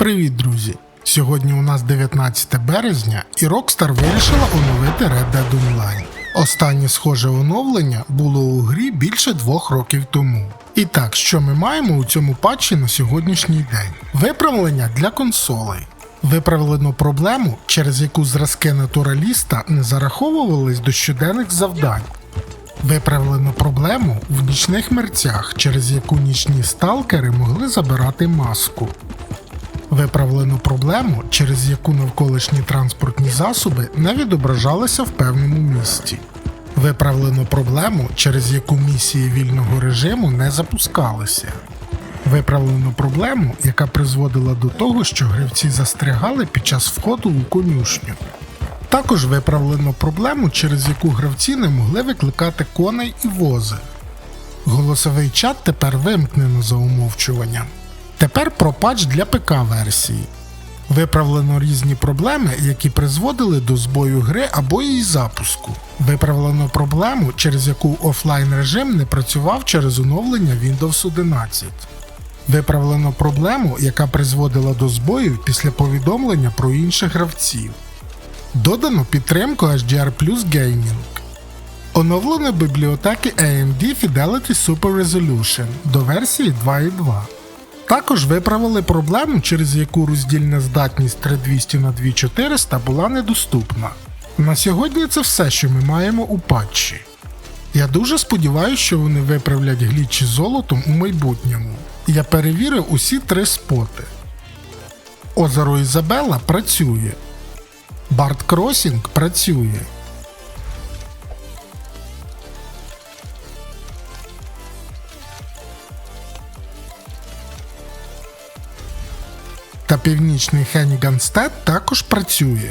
Привіт, друзі! Сьогодні у нас 19 березня і Rockstar вирішила оновити Red Dead Online. Останнє схоже оновлення було у грі більше двох років тому. І так, що ми маємо у цьому патчі на сьогоднішній день? Виправлення для консолей. Виправлено проблему, через яку зразки натураліста не зараховувались до щоденних завдань. Виправлено проблему в нічних мерцях, через яку нічні сталкери могли забирати маску. Виправлено проблему, через яку навколишні транспортні засоби не відображалися в певному місці. Виправлено проблему, через яку місії вільного режиму не запускалися. Виправлено проблему, яка призводила до того, що гравці застрягали під час входу у конюшню. Також виправлено проблему, через яку гравці не могли викликати коней і вози. Голосовий чат тепер вимкнено за умовчуванням. Тепер про патч для ПК-версії. Виправлено різні проблеми, які призводили до збою гри або її запуску. Виправлено проблему, через яку офлайн режим не працював через оновлення Windows 11. Виправлено проблему, яка призводила до збоїв після повідомлення про інших гравців. Додано підтримку HDR Gaming. Оновлено бібліотеки AMD Fidelity Super Resolution до версії 2.2. Також виправили проблему, через яку роздільна здатність 3200 на 2400 була недоступна. На сьогодні це все, що ми маємо у патчі. Я дуже сподіваюся, що вони виправлять глічі золотом у майбутньому. Я перевірив усі три споти. Озеро Ізабела працює. Барт Кросінг працює. Та північний Хеніганстед також працює.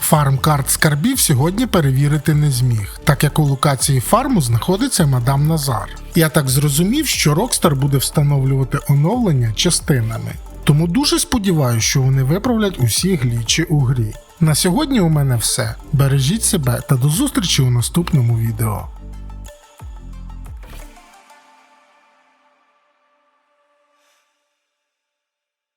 Фарм карт скарбів сьогодні перевірити не зміг, так як у локації фарму знаходиться мадам Назар. Я так зрозумів, що Rockstar буде встановлювати оновлення частинами. Тому дуже сподіваюся, що вони виправлять усі глічі у грі. На сьогодні у мене все. Бережіть себе та до зустрічі у наступному відео.